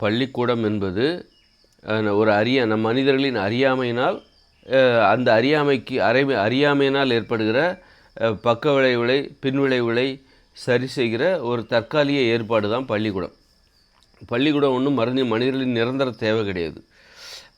பள்ளிக்கூடம் என்பது ஒரு அறியா நம் மனிதர்களின் அறியாமையினால் அந்த அறியாமைக்கு அறை அறியாமையினால் ஏற்படுகிற பக்க விளைவுகளை பின்விளைவுகளை சரி செய்கிற ஒரு தற்காலிக ஏற்பாடு தான் பள்ளிக்கூடம். பள்ளிக்கூடம் ஒன்றும் மருந்து மனிதர்களின் நிரந்தர தேவை கிடையாது.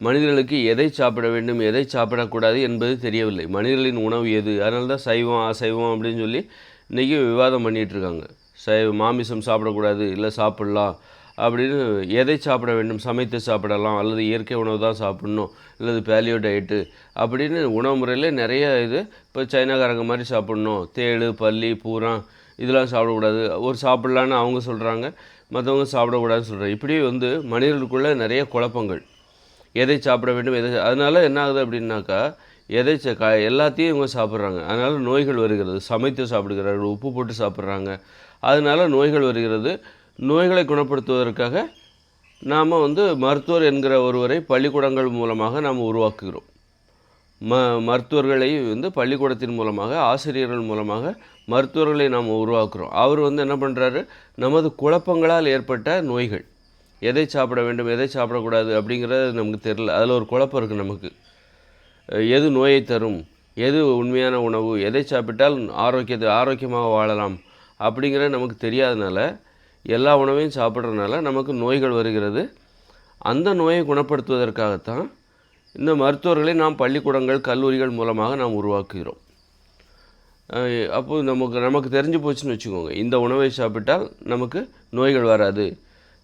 மனிதர்களுக்கு எதை சாப்பிட வேண்டும் எதை சாப்பிடக்கூடாது என்பது தெரியவில்லை. மனிதர்களின் உணவு எது? அதனால தான் சைவம் அசைவம் அப்படின்னு சொல்லி இன்றைக்கி விவாதம் பண்ணிகிட்ருக்காங்க சைவ மாமிசம் சாப்பிடக்கூடாது இல்லை சாப்பிட்லாம் அப்படின்னு எதை சாப்பிட வேண்டும்? சமைத்து சாப்பிடலாம். அல்லது இயற்கை உணவு தான் சாப்பிடணும். அல்லது பேலியோ டயட்டு அப்படின்னு உணவு முறையில் நிறைய இது இப்போ சைனாக்காரங்க மாதிரி சாப்பிட்ணும். தேள் பல்லி பூரா இதெல்லாம் சாப்பிடக்கூடாது. ஒரு சாப்பிட்லான்னு அவங்க சொல்கிறாங்க மற்றவங்க சாப்பிடக்கூடாதுன்னு சொல்கிறாங்க இப்படி வந்து மனிதர்களுக்குள்ளே நிறைய குழப்பங்கள். எதை சாப்பிட வேண்டும்? எதை அதனால் என்ன ஆகுது அப்படின்னாக்கா எதை ச- க எல்லாத்தையும் இவங்க சாப்பிட்றாங்க. அதனால் நோய்கள் வருகிறது. சமைத்து சாப்பிடுகிறார்கள். உப்பு போட்டு சாப்பிட்றாங்க. அதனால் நோய்கள் வருகிறது. நோய்களை குணப்படுத்துவதற்காக நாம் வந்து மருத்துவர் என்கிற ஒருவரை பள்ளிக்கூடங்கள் மூலமாக நாம் உருவாக்குகிறோம். ம மருத்துவர்களை வந்து பள்ளிக்கூடத்தின் மூலமாக ஆசிரியர்கள் மூலமாக மருத்துவர்களை நாம் உருவாக்குறோம். அவர் வந்து என்ன பண்ணுறாரு நமது குழப்பங்களால் ஏற்பட்ட நோய்கள். எதை சாப்பிட வேண்டும் எதை சாப்பிடக்கூடாது அப்படிங்கிறது நமக்கு தெரில அதில் ஒரு குழப்பம் இருக்குது நமக்கு. எது நோயை தரும்? எது உண்மையான உணவு? எதை சாப்பிட்டால் ஆரோக்கியத்தை ஆரோக்கியமாக வாழலாம்? அப்படிங்கிறது நமக்கு தெரியாதனால எல்லா உணவையும் சாப்பிட்றதுனால நமக்கு நோய்கள் வருகிறது. அந்த நோயை குணப்படுத்துவதற்காகத்தான் இந்த மருத்துவர்களை நாம் பள்ளிக்கூடங்கள் கல்லூரிகள் மூலமாக நாம் உருவாக்குகிறோம். அப்போது நமக்கு நமக்கு தெரிஞ்சு போச்சுன்னு வச்சுக்கோங்க. இந்த உணவை சாப்பிட்டால் நமக்கு நோய்கள் வராது.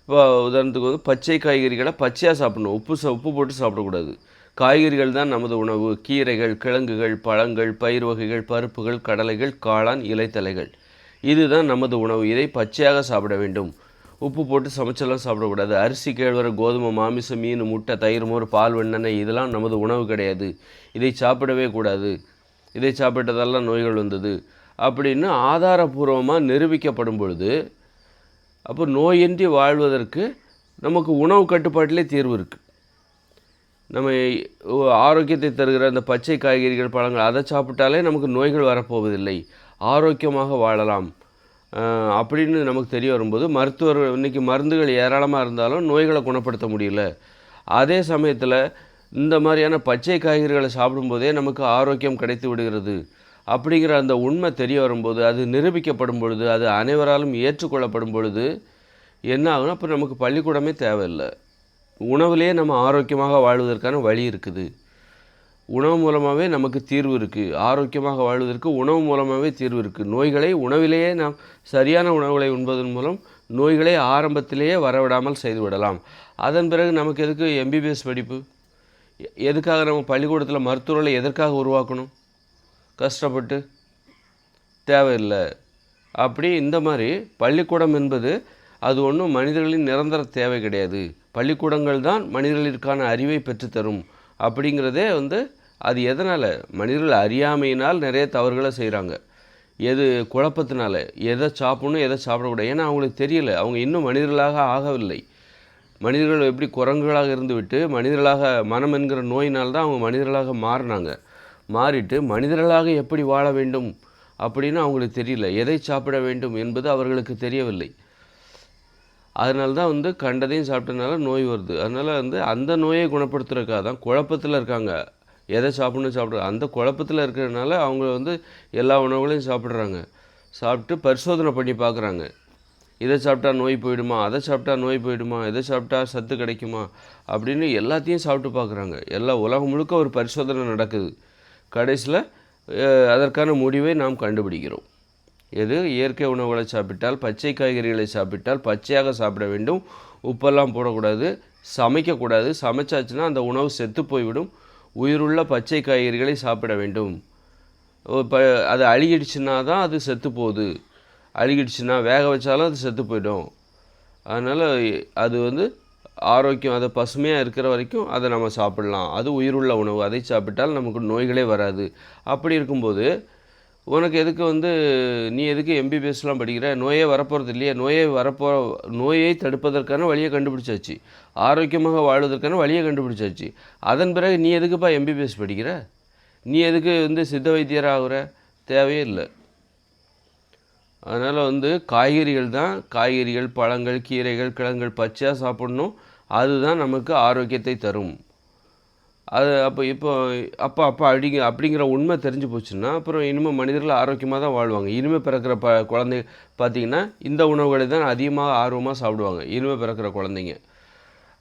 இப்போ உதாரணத்துக்கு வந்து பச்சை காய்கறிகளை பச்சையாக சாப்பிடணும். உப்பு ச உப்பு போட்டு சாப்பிடக்கூடாது. காய்கறிகள் தான் நமது உணவு. கீரைகள் கிழங்குகள் பழங்கள் பயிர் வகைகள் பருப்புகள் கடலைகள் காளான் இலைத்தலைகள். இதுதான் நமது உணவு. இதை பச்சையாக சாப்பிட வேண்டும். உப்பு போட்டு சமைச்செல்லாம் சாப்பிடக்கூடாது. அரிசி கேழ்வரை கோதுமை மாமிசம் மீன் முட்டை தயிர் மோர் பால் வெண்ணெய் இதெல்லாம் நமது உணவு கிடையாது. இதை சாப்பிடவே கூடாது. இதை சாப்பிட்டதெல்லாம் நோய்கள் வந்தது. அப்படின்னு ஆதாரபூர்வமாக நிரூபிக்கப்படும் பொழுது அப்போ நோயின்றி வாழ்வதற்கு நமக்கு உணவு கட்டுப்பாட்டிலே தீர்வு இருக்குது நம்ம ஆரோக்கியத்தை தருகிற அந்த பச்சை காய்கறிகள் பழங்கள் அதை சாப்பிட்டாலே நமக்கு நோய்கள் வரப்போவதில்லை. ஆரோக்கியமாக வாழலாம். அப்படின்னு நமக்கு தெரிய வரும்போது மருத்துவர் இன்றைக்கி மருந்துகள் ஏராளமாக இருந்தாலும் நோய்களை குணப்படுத்த முடியல. அதே சமயத்தில் இந்த மாதிரியான பச்சை காய்கறிகளை சாப்பிடும்போதே நமக்கு ஆரோக்கியம் கிடைத்து விடுகிறது. அப்படிங்கிற அந்த உண்மை தெரிய வரும்போது அது நிரூபிக்கப்படும் பொழுது அது அனைவராலும் ஏற்றுக்கொள்ளப்படும் பொழுது என்ன ஆகும்னா அப்போ நமக்கு பள்ளிக்கூடமே தேவையில்லை. உணவுலேயே நம்ம ஆரோக்கியமாக வாழ்வதற்கான வழி இருக்குது. உணவு மூலமாகவே நமக்கு தீர்வு இருக்குது ஆரோக்கியமாக வாழ்வதற்கு உணவு மூலமாகவே தீர்வு இருக்குது நோய்களை உணவிலேயே நாம் சரியான உணவுகளை உண்பதன் மூலம் நோய்களை ஆரம்பத்திலேயே வரவிடாமல் செய்துவிடலாம் அதன் பிறகு நமக்கு எதுக்கு எம்பிபிஎஸ் படிப்பு? எதுக்காக நம்ம பள்ளிக்கூடத்தில் மருத்துவர்களை எதற்காக உருவாக்கணும்? கஷ்டப்பட்டு. தேவையில்லை. அப்படி இந்த மாதிரி பள்ளிக்கூடம் என்பது அது ஒன்றும் மனிதர்களின் நிரந்தர தேவை கிடையாது. பள்ளிக்கூடங்கள் தான் மனிதர்களுக்கான அறிவை பெற்றுத்தரும். அப்படிங்கிறதே வந்து அது எதனால்? மனிதர்கள் அறியாமையினால் நிறைய தவறுகளை செய்கிறாங்க எது குழப்பத்தினால? எதை சாப்பிடணும் எதை சாப்பிடக்கூடாது? ஏன்னா அவங்களுக்கு தெரியல. அவங்க இன்னும் மனிதர்களாக ஆகவில்லை. மனிதர்கள் எப்படி குரங்குகளாக இருந்துவிட்டு மனிதர்களாக மனம் என்கிற நோயினால் தான் அவங்க மனிதர்களாக மாறினாங்க. மாறிட்டு மனிதர்களாக எப்படி வாழ வேண்டும் அப்படின்னு அவங்களுக்கு தெரியல. எதை சாப்பிட வேண்டும் என்பது அவர்களுக்கு தெரியவில்லை. அதனால தான் வந்து கண்டதையும் சாப்பிட்டனால நோய் வருது. அதனால் வந்து அந்த நோயை குணப்படுத்துறதுக்காக தான் குழப்பத்தில் இருக்காங்க. எதை சாப்பிடணும் சாப்பிட அந்த குழப்பத்தில் இருக்கிறதுனால அவங்க வந்து எல்லா உணவுகளையும் சாப்பிட்றாங்க. சாப்பிட்டு பரிசோதனை பண்ணி பார்க்குறாங்க. இதை சாப்பிட்டா நோய் போயிடுமா? அதை சாப்பிட்டா நோய் போயிடுமா? இதை சாப்பிட்டா சத்து கிடைக்குமா? அப்படின்னு எல்லாத்தையும் சாப்பிட்டு பார்க்குறாங்க. எல்லா உலகம் முழுக்க ஒரு பரிசோதனை நடக்குது. கடைசியில் அதற்கான முடிவை நாம் கண்டுபிடிக்கிறோம். எது? இயற்கை உணவுகளை சாப்பிட்டால் பச்சை காய்கறிகளை சாப்பிட்டால் பச்சையாக சாப்பிட வேண்டும். உப்பெல்லாம் போடக்கூடாது சமைக்கக்கூடாது. சமைச்சாச்சுன்னா அந்த உணவு செத்து போய்விடும். உயிருள்ள பச்சை காய்கறிகளை சாப்பிட வேண்டும். இப்போ அது அழுகிடுச்சுன்னா தான் அது செத்து போகுது. அழுகிடுச்சுன்னா வேக வச்சாலும் அது செத்து போயிடும். அதனால் அது வந்து ஆரோக்கியம் அதை பசுமையாக இருக்கிற வரைக்கும் அதை நம்ம சாப்பிடலாம். அது உயிருள்ள உணவு. அதை சாப்பிட்டால் நமக்கு நோய்களே வராது. அப்படி இருக்கும்போது உனக்கு எதுக்கு வந்து நீ எதுக்கு எம்பிபிஎஸ்லாம் படிக்கிற? நோயே வரப்போகிறது இல்லையா. நோயே வரப்போ நோயை தடுப்பதற்கான வழியை கண்டுபிடிச்சாச்சு. ஆரோக்கியமாக வாழ்வதற்கான வழியை கண்டுபிடிச்சாச்சு. அதன் பிறகு நீ எதுக்குப்பா எம்பிபிஎஸ் படிக்கிற? நீ எதுக்கு வந்து சித்த வைத்தியர் ஆகுற தேவையே இல்லை. அதனால் வந்து காய்கறிகள் தான் காய்கறிகள் பழங்கள் கீரைகள் கிழங்குகள் பச்சையாக சாப்பிடணும். அதுதான் நமக்கு ஆரோக்கியத்தை தரும். அது அப்போ இப்போ அப்போ அப்போ அப்படிங்க அப்படிங்கிற உண்மை தெரிஞ்சு போச்சுன்னா அப்புறம் இனிமேல் மனிதர்கள் ஆரோக்கியமாக தான் வாழ்வாங்க. இனிமேல் பிறக்கிற ப குழந்தை பார்த்தீங்கன்னா இந்த உணவுகளை தான் அதிகமாக ஆர்வமாக சாப்பிடுவாங்க. இனிமேல் பிறக்கிற குழந்தைங்க.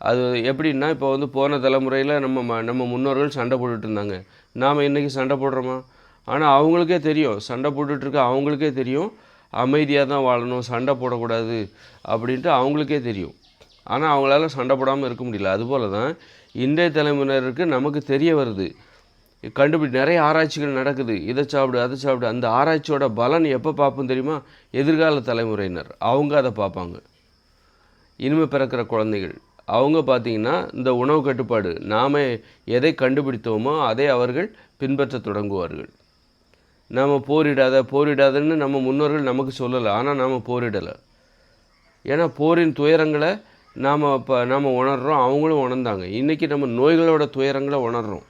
அது எப்படின்னா இப்போ வந்து போன தலைமுறையில் நம்ம ம நம்ம முன்னோர்கள் சண்டை போட்டுட்டு இருந்தாங்க. நாம் இன்றைக்கி சண்டை போடுறோமா? ஆனால் அவங்களுக்கே தெரியும். சண்டை போட்டுட்ருக்க அவங்களுக்கே தெரியும். அமைதியாக தான் வாழணும். சண்டை போடக்கூடாது. அப்படின்ட்டு அவங்களுக்கே தெரியும். ஆனால் அவங்களால சண்டை போடாமல் இருக்க முடியல. அதுபோல் தான் இன்றைய தலைமுறையினருக்கு நமக்கு தெரிய வருது. கண்டுபிடி நிறைய ஆராய்ச்சிகள் நடக்குது. இதை சாப்பிடு அதை சாப்பிடு. அந்த ஆராய்ச்சியோட பலன் எப்போ பார்ப்போம் தெரியுமா? எதிர்கால தலைமுறையினர். அவங்க அதை பார்ப்பாங்க. இனிமே பிறக்கிற குழந்தைகள். அவங்க பார்த்தீங்கன்னா இந்த உணவு கட்டுப்பாடு நாம் எதை கண்டுபிடித்தோமோ அதை அவர்கள் பின்பற்ற தொடங்குவார்கள். நாம் போரிடாத போரிடாதன்னு நம்ம முன்னோர்கள் நமக்கு சொல்லலை. ஆனால் நாம் போரிடலை. ஏன்னா போரின் துயரங்களை நாம் இப்போ நாம் உணர்கிறோம் அவங்களும் உணர்ந்தாங்க. இன்றைக்கி நம்ம நோய்களோட துயரங்களை உணர்கிறோம்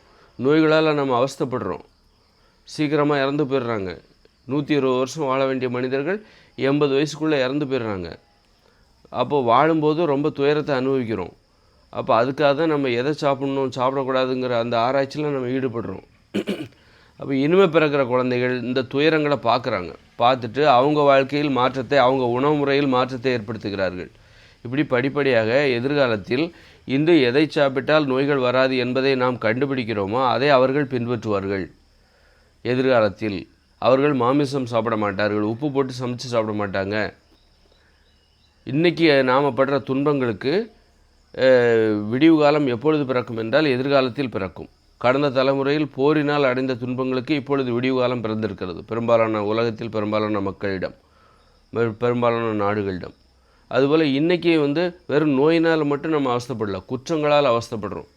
நோய்களால் நம்ம அவஸ்தைப்படுறோம். சீக்கிரமாக இறந்து போயிடுறாங்க. நூற்றி இருபது வருஷம் வாழ வேண்டிய மனிதர்கள் எண்பது வயசுக்குள்ளே இறந்து போயிடுறாங்க. அப்போது வாழும்போது ரொம்ப துயரத்தை அனுபவிக்கிறோம். அப்போ அதுக்காக தான் நம்ம எதை சாப்பிட்ணும் சாப்பிடக்கூடாதுங்கிற அந்த ஆராய்ச்சியில் நம்ம ஈடுபடுறோம். அப்போ இனிமே பிறக்கிற குழந்தைகள் இந்த துயரங்களை பார்க்குறாங்க. பார்த்துட்டு அவங்க வாழ்க்கையில் மாற்றத்தை அவங்க உணவு முறையில் மாற்றத்தை ஏற்படுத்துகிறார்கள். இப்படி படிப்படியாக எதிர்காலத்தில் இன்று எதை சாப்பிட்டால் நோய்கள் வராது என்பதை நாம் கண்டுபிடிக்கிறோமோ அதை அவர்கள் பின்பற்றுவார்கள். எதிர்காலத்தில் அவர்கள் மாமிசம் சாப்பிட மாட்டார்கள் உப்பு போட்டு சமைச்சு சாப்பிட மாட்டாங்க. இன்றைக்கி நாம் படுற துன்பங்களுக்கு விடிவு காலம் எப்பொழுது பிறக்கும் என்றால் எதிர்காலத்தில் பிறக்கும். கடந்த தலைமுறையில் போரினால் அடைந்த துன்பங்களுக்கு இப்பொழுது விடிவு காலம் பிறந்திருக்கிறது. பெரும்பாலான உலகத்தில் பெரும்பாலான மக்களிடம் பெரும்பாலான நாடுகளிடம். அதுபோல் இன்றைக்கி வந்து வெறும் நோயினால் மட்டும் நம்ம அவஸ்தைப்படல. குற்றங்களால் அவஸ்தைப்படுறோம்.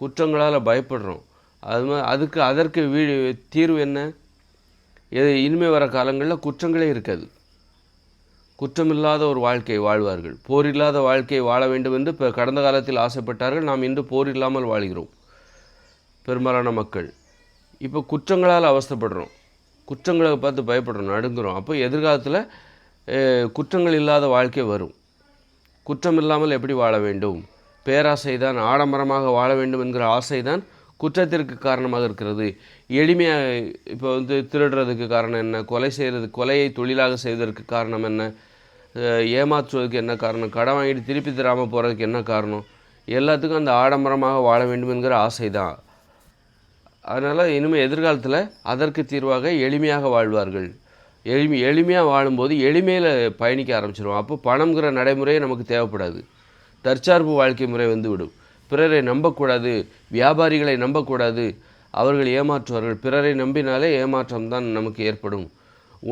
குற்றங்களால் பயப்படுறோம். அது மாதிரி அதுக்கு அதற்கு வீ தீர்வு என்ன? இது இனிமேல் வர காலங்களில் குற்றங்களே இருக்காது. குற்றமில்லாத ஒரு வாழ்க்கை வாழ்வார்கள். போர் இல்லாத வாழ்க்கையை வாழ வேண்டும் என்று இப்போ கடந்த காலத்தில் ஆசைப்பட்டார்கள். நாம் இன்று போர் இல்லாமல் வாழ்கிறோம். பெரும்பாலான மக்கள். இப்போ குற்றங்களால் அவஸ்தைப்படுறோம். குற்றங்களை பார்த்து பயப்படுறோம் நடுங்குறோம். அப்போ எதிர்காலத்தில் குற்றங்கள் இல்லாத வாழ்க்கை வரும். குற்றம் இல்லாமல் எப்படி வாழ வேண்டும்? பேராசை தான் ஆடம்பரமாக வாழ வேண்டும் என்கிற ஆசை தான் குற்றத்திற்கு காரணமாக இருக்கிறது. எளிமையாக இப்போ வந்து திருடுறதுக்கு காரணம் என்ன? கொலை செய்கிறது கொலையை தொழிலாக செய்வதற்கு காரணம் என்ன? ஏமாற்றுவதற்கு என்ன காரணம்? கடன் வாங்கிட்டு திருப்பி தராமல் போகிறதுக்கு என்ன காரணம்? எல்லாத்துக்கும் அந்த ஆடம்பரமாக வாழ வேண்டும் என்கிற ஆசை தான் அதனால் இனிமேல் எதிர்காலத்தில் அதற்கு தீர்வாக எளிமையாக வாழ்வார்கள். எளிமை எளிமையாக வாழும்போது எளிமையில் பயணிக்க ஆரம்பிச்சிடும் அப்போ பணம்ங்கிற நடைமுறையே நமக்கு தேவைப்படாது. தற்சார்பு வாழ்க்கை முறை வந்து விடும் பிறரை நம்பக்கூடாது வியாபாரிகளை நம்பக்கூடாது. அவர்கள் ஏமாற்றுவார்கள். பிறரை நம்பினாலே ஏமாற்றம் தான் நமக்கு ஏற்படும்.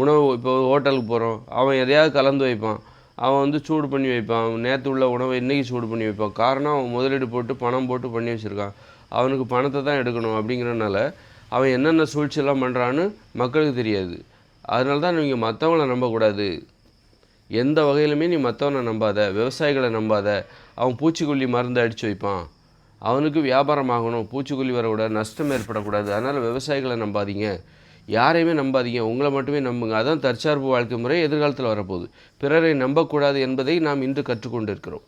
உணவு இப்போ ஹோட்டலுக்கு போகிறோம் அவன் எதையாவது கலந்து வைப்பான். அவன் வந்து சூடு பண்ணி வைப்பான். நேற்று உள்ள உணவை இன்றைக்கி சூடு பண்ணி வைப்பான். காரணம் அவன் முதலீடு போட்டு பணம் போட்டு பண்ணி வச்சுருக்கான். அவனுக்கு பணத்தை தான் எடுக்கணும் அப்படிங்கிறனால அவன் என்னென்ன சூழ்ச்சியெல்லாம் பண்ணுறான்னு மக்களுக்கு தெரியாது. அதனால தான் நீங்கள் மற்றவங்கள நம்பக்கூடாது. எந்த வகையிலுமே நீ மற்றவனை நம்பாத. விவசாயிகளை நம்பாத. அவன் பூச்சிக்கொல்லி மருந்து அடித்து வைப்பான். அவனுக்கு வியாபாரம் ஆகணும். பூச்சிக்கொல்லி வரக்கூடாது நஷ்டம் ஏற்படக்கூடாது. அதனால் விவசாயிகளை நம்பாதீங்க. யாரையுமே நம்பாதீங்க. உங்களை மட்டுமே நம்புங்க. அதான் தற்சார்பு வாழ்க்கை முறை எதிர்காலத்தில் வரப்போகுது. பிறரை நம்பக்கூடாது என்பதை நாம் இன்று கற்றுக்கொண்டு இருக்கிறோம்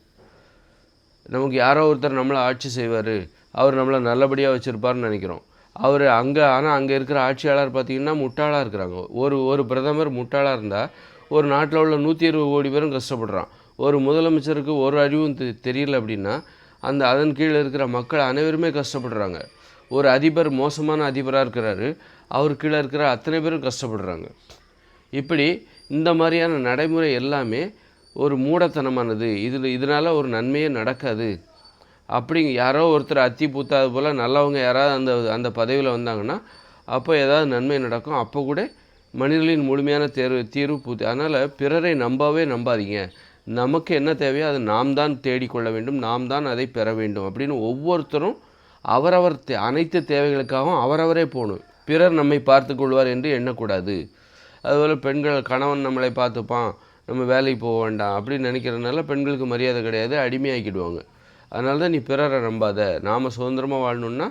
நமக்கு யாரோ ஒருத்தர் நம்மளை ஆட்சி செய்வார். அவர் நம்மளை நல்லபடியாக வச்சுருப்பார்னு நினைக்கிறோம். அவர் அங்கே ஆனால் அங்கே இருக்கிற ஆட்சியாளர் பார்த்திங்கன்னா முட்டாளாக இருக்கிறாங்க. ஒரு ஒரு பிரதமர் முட்டாளாக இருந்தால் ஒரு நாட்டில் உள்ள நூற்றி இருபது கோடி பேரும் கஷ்டப்படுறான். ஒரு முதலமைச்சருக்கு ஒரு அறிவும் தெ- தெரியல அப்படின்னா அந்த அதன் கீழே இருக்கிற மக்கள் அனைவருமே கஷ்டப்படுறாங்க. ஒரு அதிபர் மோசமான அதிபராக இருக்கிறாரு. அவர் கீழே இருக்கிற அத்தனை பேரும் கஷ்டப்படுறாங்க. இப்படி இந்த மாதிரியான நடைமுறை எல்லாமே ஒரு மூடத்தனமானது. இதில் இதனால் ஒரு நன்மையே நடக்காது. அப்படிங்க. யாரோ ஒருத்தர் அத்தி பூத்தாது போல் நல்லவங்க யாராவது அந்த அந்த பதவியில் வந்தாங்கன்னா அப்போ ஏதாவது நன்மை நடக்கும். அப்போ கூட மனிதர்களின் முழுமையான தேர்வு தீர்வு பூத்து அதனால் பிறரை நம்பவே நம்பாதீங்க. நமக்கு என்ன தேவையோ அதை நாம் தான் தேடிக்கொள்ள வேண்டும். நாம் தான் அதை பெற வேண்டும் அப்படின்னு ஒவ்வொருத்தரும் அவரவர் தே அனைத்து தேவைகளுக்காகவும் அவரவரே போகணும். பிறர் நம்மை பார்த்து கொள்வார் என்று எண்ணக்கூடாது. அதுபோல் பெண்கள் கணவன் நம்மளை பார்த்துப்பான். நம்ம வேலைக்கு போக வேண்டாம் அப்படின்னு நினைக்கிறதுனால பெண்களுக்கு மரியாதை கிடையாது அடிமையாக்கிடுவாங்க. அதனால தான் நீ பிறரை நம்பாத. நாம் சுதந்திரமாக வாழணுன்னா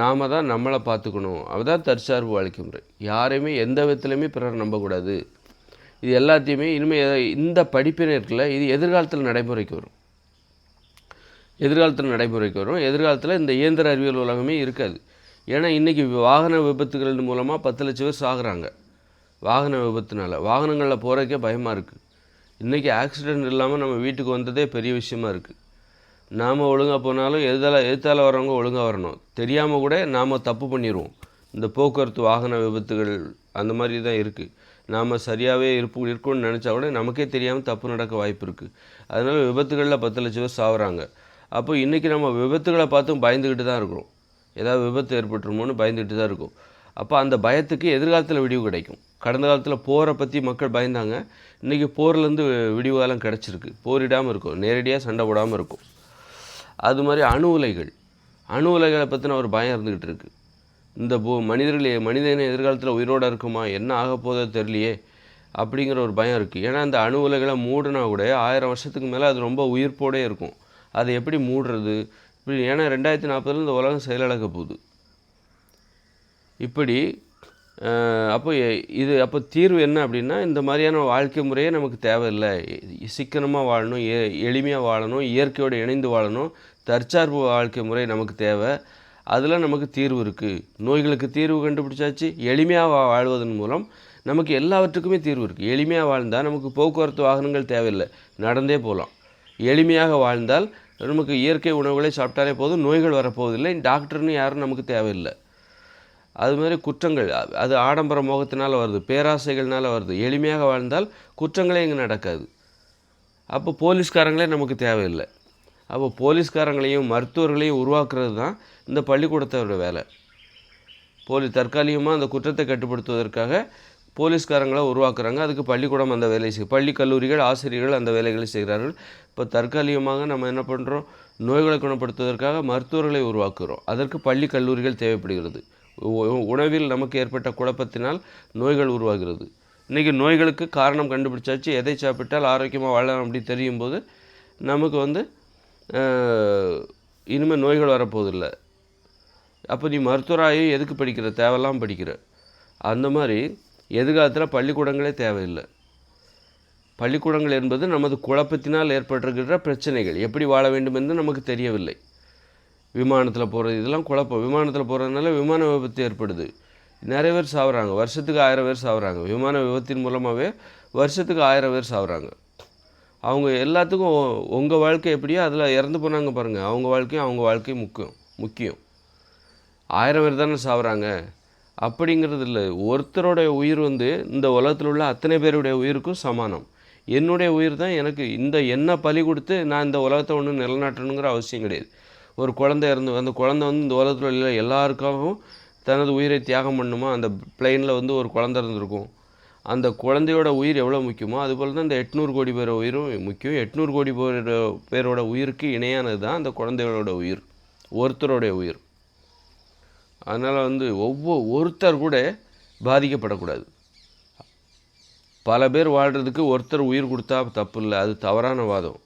நாம் தான் நம்மளை பார்த்துக்கணும். அதுதான் தற்சார்பு வாழ்க்கை முறை. யாரையுமே எந்த விதத்துலையுமே பிறரை நம்பக்கூடாது. இது எல்லாத்தையுமே இனிமேல் இந்த படிப்பினை இருக்குல்ல இது எதிர்காலத்தில் நடைமுறைக்கு வரும். எதிர்காலத்தில் நடைமுறைக்கு வரும். எதிர்காலத்தில் இந்த இயந்திர அறிவியல் உலகமே இருக்காது. ஏன்னா இன்றைக்கி வாகன விபத்துகள் மூலமாக பத்து லட்சம் பேர் சாகுறாங்க. வாகன விபத்துனால. வாகனங்களில் போகிறக்கே பயமாக இருக்குது இன்றைக்கி ஆக்சிடெண்ட் இல்லாமல் நம்ம வீட்டுக்கு வந்ததே பெரிய விஷயமா இருக்குது நாம் ஒழுங்காக போனாலும் எதால எதிர்த்தால வரவங்க ஒழுங்காக வரணும். தெரியாமல் கூட நாம் தப்பு பண்ணிடுவோம் இந்த போக்குவரத்து வாகன விபத்துகள் அந்த மாதிரி தான் இருக்குது நாம் சரியாகவே இருப்பு இருக்கணும்னு நினச்சா கூட நமக்கே தெரியாமல் தப்பு நடக்க வாய்ப்பு இருக்குது அதனால் விபத்துகளில் பத்து லட்சம் பேர் சாகுறாங்க அப்போ இன்றைக்கி நம்ம விபத்துகளை பார்த்தும் பயந்துக்கிட்டு தான் இருக்கிறோம். ஏதாவது விபத்து ஏற்பட்டுருமோன்னு பயந்துக்கிட்டு தான் இருக்கும். அப்போ அந்த பயத்துக்கு எதிர்காலத்தில் விடிவு கிடைக்கும். கடந்த காலத்தில் போரை பற்றி மக்கள் பயந்தாங்க. இன்றைக்கி போர்லேருந்து விடிவு காலம் கிடச்சிருக்கு. போரிடாமல் இருக்கும். நேரடியாக சண்டை போடாமல் இருக்கும். அது மாதிரி அணு உலைகள். அணு உலைகளை பற்றின ஒரு பயம் இருந்துக்கிட்டு இருக்குது இந்த பூ மனிதர்களே மனிதன எதிர்காலத்தில் உயிரோடு இருக்குமா? என்ன ஆக போதோ தெரியலையே அப்படிங்கிற ஒரு பயம் இருக்குது ஏன்னா அந்த அணு உலைகளை மூடினா கூட ஆயிரம் வருஷத்துக்கு மேலே அது ரொம்ப உயிர்ப்போடே இருக்கும். அதை எப்படி மூடுறது? இப்படி ஏன்னா ரெண்டாயிரத்தி நாற்பதில் இந்த உலகம் செயலிழக்க போகுது. இப்படி அப்போ இது அப்போ தீர்வு என்ன அப்படின்னா இந்த மாதிரியான வாழ்க்கை முறையே நமக்கு தேவையில்லை. சிக்கனமாக வாழணும் எ எளிமையாக வாழணும் இயற்கையோடு இணைந்து வாழணும் தற்சார்பு வாழ்க்கை முறை நமக்கு தேவை. அதில் நமக்கு தீர்வு இருக்குது நோய்களுக்கு தீர்வு கண்டுபிடிச்சாச்சு. எளிமையாக வா வாழ்வதன் மூலம் நமக்கு எல்லாவற்றுக்குமே தீர்வு இருக்குது எளிமையாக வாழ்ந்தால் நமக்கு போக்குவரத்து வாகனங்கள் தேவையில்லை. நடந்தே போகலாம் எளிமையாக வாழ்ந்தால் நமக்கு இயற்கை உணவுகளை சாப்பிட்டாலே போதும். நோய்கள் வரப்போவதில்லை. டாக்டர்னு யாரும் நமக்கு தேவையில்லை. அது மாதிரி குற்றங்கள் அது ஆடம்பர மோகத்தினால் வருது. பேராசைகள்னால் வருது. எளிமையாக வாழ்ந்தால் குற்றங்களே இங்கே நடக்காது. அப்போ போலீஸ்காரங்களே நமக்கு தேவையில்லை. அப்போ போலீஸ்காரங்களையும் மருத்துவர்களையும் உருவாக்குறது தான் இந்த பள்ளிக்கூடத்தோட வேலை. போலி தற்காலிகமாக அந்த குற்றத்தை கட்டுப்படுத்துவதற்காக போலீஸ்காரங்களை உருவாக்குறாங்க. அதுக்கு பள்ளிக்கூடம் அந்த வேலையை செய் பள்ளி கல்லூரிகள் ஆசிரியர்கள் அந்த வேலைகளை செய்கிறார்கள். இப்போ தற்காலிகமாக நம்ம என்ன பண்ணுறோம் நோய்களை குணப்படுத்துவதற்காக மருத்துவர்களை உருவாக்குகிறோம் அதற்கு பள்ளி கல்லூரிகள் தேவைப்படுகிறது. உ- உணவில் நமக்கு ஏற்பட்ட குழப்பத்தினால் நோய்கள் உருவாகிறது. இன்றைக்கி நோய்களுக்கு காரணம் கண்டுபிடிச்சாச்சு. எதை சாப்பிட்டால் ஆரோக்கியமாக வாழலாம் அப்படி தெரியும் போது நமக்கு வந்து இனிமேல் நோய்கள் வரப்போதில்லை. அப்போ நீ மருத்துவராகி எதுக்கு படிக்கிற? தேவையெல்லாம் படிக்கிற. அந்த மாதிரி எதிர்காலத்தில் பள்ளிக்கூடங்களே தேவையில்லை. பள்ளிக்கூடங்கள் என்பது நமது குழப்பத்தினால் ஏற்பட்டிருக்கிற பிரச்சனைகள். எப்படி வாழ வேண்டும் என்று நமக்கு தெரியவில்லை. விமானத்தில் போகிறது இதெல்லாம் குழப்பம். விமானத்தில் போகிறதுனால விமான விபத்து ஏற்படுது. நிறைய பேர் சாகுறாங்க வருஷத்துக்கு ஆயிரம் பேர் சாகுறாங்க விமான விபத்தின் மூலமாகவே வருஷத்துக்கு ஆயிரம் பேர் சாகுறாங்க அவங்க எல்லாத்துக்கும் உங்கள் வாழ்க்கை எப்படியோ அதில் இறந்து போனாங்க பாருங்கள் அவங்க வாழ்க்கையும் அவங்க வாழ்க்கையும் முக்கியம் முக்கியம். ஆயிரம் பேர் தானே சாப்பிட்றாங்க அப்படிங்கிறது இல்லை. ஒருத்தருடைய உயிர் வந்து இந்த உலகத்தில் உள்ள அத்தனை பேருடைய உயிருக்கும் சமானம். என்னுடைய உயிர் தான் எனக்கு இந்த என்ன பலி கொடுத்து நான் இந்த உலகத்தை ஒன்று நிலநாட்டணுங்கிற அவசியம் கிடையாது. ஒரு குழந்தை இருந்து அந்த குழந்தை வந்து இந்த உலகத்தில் உள்ள எல்லாருக்காகவும் தனது உயிரை தியாகம் பண்ணுமா? அந்த பிளெயினில் வந்து ஒரு குழந்தை இருந்திருக்கும். அந்த குழந்தையோட உயிர் எவ்வளோ முக்கியமோ அதுபோல் தான் இந்த எட்நூறு கோடி பேர் உயிரும் முக்கியம். எட்நூறு கோடி பேரோட பேரோட உயிருக்கு இணையானது தான் அந்த குழந்தைகளோட உயிர் ஒருத்தரோடைய உயிர். அதனால் வந்து ஒவ்வொரு ஒருத்தர் கூட பாதிக்கப்படக்கூடாது. பல பேர் வாழ்கிறதுக்கு ஒருத்தர் உயிர் கொடுத்தா தப்பு இல்லை அது தவறான வாதம்.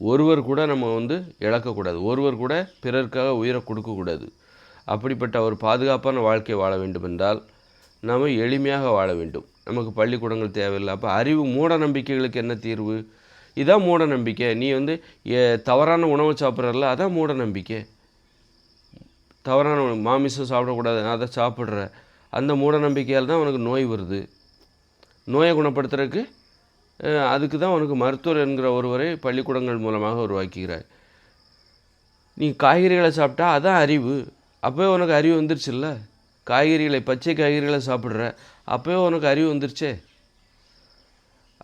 ஒருவர் கூட நம்ம வந்து இழக்கக்கூடாது. ஒருவர் கூட பிறருக்காக உயிரை கொடுக்கக்கூடாது. அப்படிப்பட்ட ஒரு பாதுகாப்பான வாழ்க்கை வாழ வேண்டும் என்றால் நாம் எளிமையாக வாழ வேண்டும். நமக்கு பள்ளிக்கூடங்கள் தேவையில்லை. அப்போ அறிவு மூட நம்பிக்கைகளுக்கு என்ன தீர்வு? இதான் மூட நம்பிக்கை. நீ வந்து தவறான உணவு சாப்பிட்றல அதான் மூட நம்பிக்கை. தவறான மாமிசம் சாப்பிடக்கூடாது அதை சாப்பிட்ற. அந்த மூட நம்பிக்கையால் தான் உனக்கு நோய் வருது. நோயை குணப்படுத்துறதுக்கு அதுக்கு தான் உனக்கு மருத்துவர் என்கிற ஒருவரை பள்ளிக்கூடங்கள் மூலமாக உருவாக்கிக்கிறார் நீ காய்கறிகளை சாப்பிட்டா அதான் அறிவு. அப்போவே உனக்கு அறிவு வந்துருச்சுல்ல? காய்கறிகளை பச்சை காய்கறிகளை சாப்பிட்ற. அப்போவே உனக்கு அறிவு வந்துருச்சே.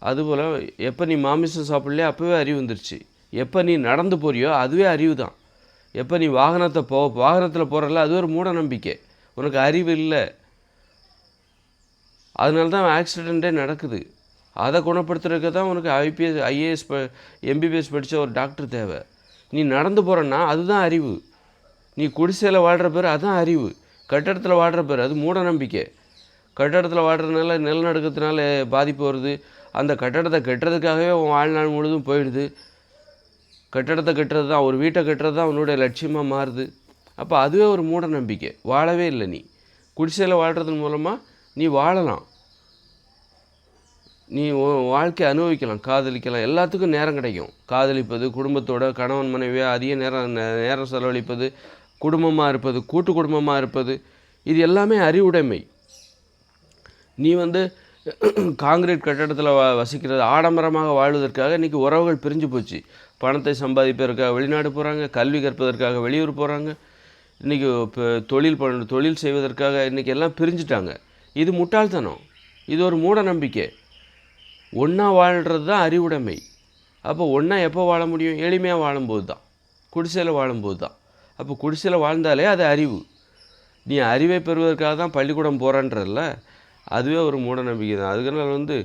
அதுபோல் எப்போ நீ மாமிசம் சாப்பிட்லையே அப்போவே அறிவு வந்துருச்சு. எப்போ நீ நடந்து போறியோ அதுவே அறிவு தான் எப்போ நீ வாகனத்தை போ வாகனத்தில் போகிறல அது ஒரு மூட நம்பிக்கை உனக்கு அறிவு இல்லை. அதனால தான் ஆக்சிடெண்ட்டே நடக்குது. அதை குணப்படுத்துறதுக்கு தான் உனக்கு ஐபிஎஸ் ஐஏஎஸ் ப எம்பிபிஎஸ் படித்த ஒரு டாக்டர் தேவை. நீ நடந்து போகிறன்னா அதுதான் அறிவு. நீ குடிசையில் வாழ்கிற பேர் அதுதான் அறிவு. கட்டடத்தில் வாழ்கிற பேர் அது மூட நம்பிக்கை. கட்டடத்தில் வாடுறதுனால நிலநடுக்கத்தினால பாதிப்பு வருது. அந்த கட்டடத்தை கட்டுறதுக்காகவே அவன் வாழ்நாள் முழுதும் போயிடுது. கட்டடத்தை கட்டுறது தான் ஒரு வீட்டை கட்டுறது தான் அவனுடைய லட்சியமாக மாறுது. அப்போ அதுவே ஒரு மூட நம்பிக்கை. வாழவே இல்லை நீ. குடிசையில் வாழ்கிறதன் மூலமாக நீ வாழலாம். நீ வாழ்க்கையை அனுபவிக்கலாம் காதலிக்கலாம். எல்லாத்துக்கும் நேரம் கிடைக்கும். காதலிப்பது குடும்பத்தோட கணவன் மனைவியாக அதிக நேரம் நே- நேரம் செலவழிப்பது குடும்பமாக இருப்பது கூட்டு குடும்பமாக இருப்பது இது எல்லாமே அறிவுடைமை. நீ வந்து காங்கிரீட் கட்டடத்தில் வ வசிக்கிறது ஆடம்பரமாக வாழ்வதற்காக இன்றைக்கி உறவுகள் பிரிஞ்சு போச்சு. பணத்தை சம்பாதிப்பதற்காக வெளிநாடு போகிறாங்க கல்வி கற்பதற்காக வெளியூர் போகிறாங்க இன்றைக்கி இப்போ தொழில் பண்ண தொழில் செய்வதற்காக இன்றைக்கி எல்லாம் பிரிஞ்சுட்டாங்க. இது முட்டாள்தனம். இது ஒரு மூட நம்பிக்கை. ஒன்றா வாழ்கிறது தான் அறிவுடைமை. அப்போ ஒன்றா எப்போ வாழ முடியும்? எளிமையாக வாழும்போது தான் குடிசையில் வாழும்போது தான் அப்போ குடிசையில் வாழ்ந்தாலே அது அறிவு. நீ அறிவை பெறுவதற்காக தான் பள்ளிக்கூடம் போகிறன்றதில்ல அதுவே ஒரு மூட நம்பிக்கை தான். அதுக்குனால வந்து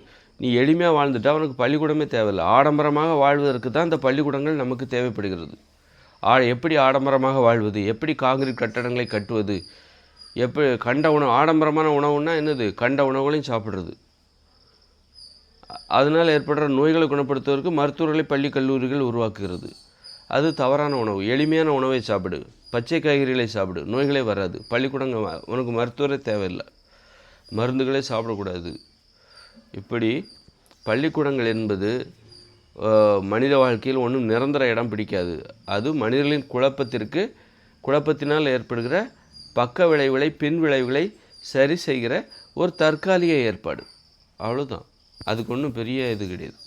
நீ எளிமையாக வாழ்ந்துட்டா அவனுக்கு பள்ளிக்கூடமே தேவையில்லை. ஆடம்பரமாக வாழ்வதற்கு தான் இந்த பள்ளிக்கூடங்கள் நமக்கு தேவைப்படுகிறது. ஆ எப்படி ஆடம்பரமாக வாழ்வது? எப்படி காங்கிரீட் கட்டடங்களை கட்டுவது? எப்படி கண்ட உணவு ஆடம்பரமான உணவுன்னா என்னது? கண்ட உணவுகளையும் சாப்பிட்றது. அதனால் ஏற்படுற நோய்களை குணப்படுத்துவதற்கு மருத்துவர்களை பள்ளி கல்லூரிகள் உருவாக்குகிறது. அது தவறான உணவு. எளிமையான உணவை சாப்பிடு. பச்சை காய்கறிகளை சாப்பிடு. நோய்களே வராது. பள்ளிக்கூடங்க உனக்கு மருத்துவரே தேவையில்லை. மருந்துகளே சாப்பிடக்கூடாது. இப்படி பள்ளிக்கூடங்கள் என்பது மனித வாழ்க்கையில் ஒன்றும் நிரந்தர இடம் பிடிக்காது. அது மனிதர்களின் குழப்பத்திற்கு குழப்பத்தினால் ஏற்படுகிற பக்க விளைவுகளை பின் விளைவுகளை சரி செய்கிற ஒரு தற்காலிக ஏற்பாடு. அவ்வளோதான் அதுக்கு ஒன்றும் பெரிய இது கிடையாது.